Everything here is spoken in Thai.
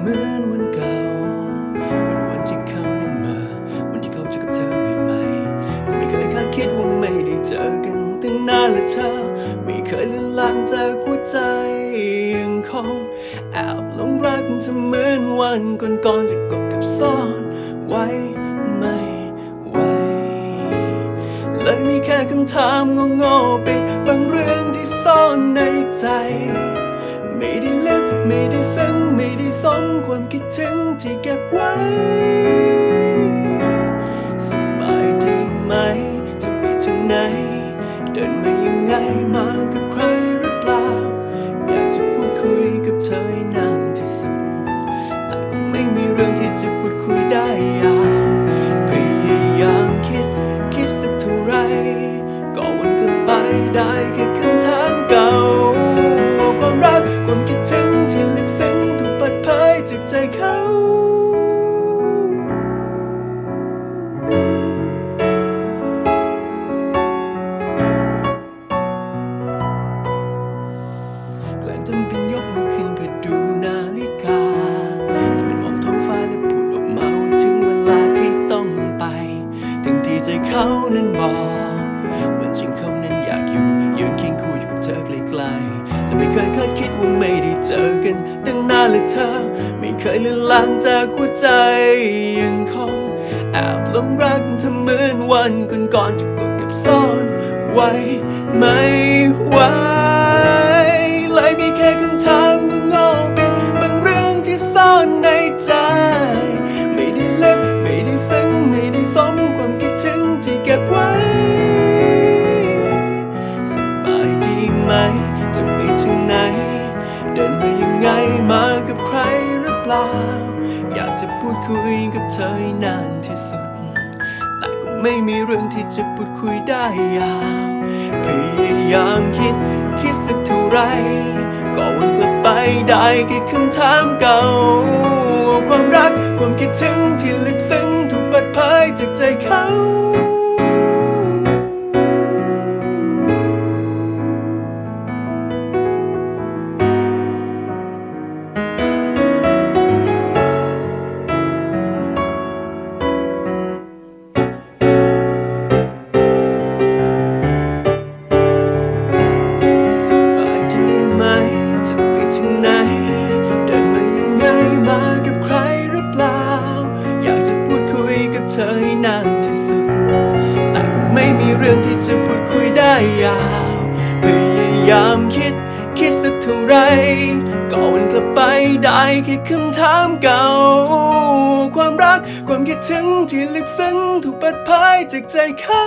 เหมือนวันเก่าเป็นวันที่เขานั้นมา วันที่เขาเจอกับเธอใหม่ๆไม่เคยคาดคิดว่าไม่ได้เจอกันตั้งนานและเธอ ไม่เคยลืมลางจากหัวใจยังคงแอบหลงรักเธอเหมือนวันก่อนๆจะกดกับซ่อนไว้ไม่ไหวเลยมีแค่คำถามโง่ๆเป็นบางเรื่องที่ซ่อนในใจ ไม่ได้ลึก ไม่ได้ซึ้งไม่ได้สมความคิดถึงที่เก็บไว้สบายดีไหม จะไปถึงไหน เดินมายังไงมากับใครหรือเปล่า อยากจะพูดคุยกับเธอห้นา แกล้งเป็นยกมือขึ้นเพื่อดูนาฬิกาแต่เป็นมองท้องฟ้าและพูดออกมาถึงเวลาที่ต้องไป ถึงที่ใจเขานั้นบอกว่าจริงเขานั้นอยากอยู่ยืนเคียงคู่อยู่กับเธอไกลๆและไม่เคยคาดคิดว่าไม่ได้เจอกันตั้งนานและเธอ ไม่เคยเลือนลางจากหัวใจยังคงแอบหลงรักเธอเหมือนวันก่อนๆจะกดเกับซ่อนไว้ไม่ไหว คุยกับเธอนานที่สุด แต่ก็ไม่มีเรื่องที่จะพูดคุยได้ยาว พยายามคิดคิดสักเท่าไร ก็วนกลับไปได้แค่คำถามเก่า ความรักความคิดถึงที่ลึกซึ้งถูกเปิดเผยจากใจเขา อให้นานที่สุด แต่ก็ไม่มีเรื่องที่จะพูดคุยได้ยาว พยายามคิดคิดสักเท่าไรก็วนกลับไปได้แค่คำถามเก่า ความรักความคิดถึงที่ลึกซึ้งถูกเปิดเผยจากใจเขา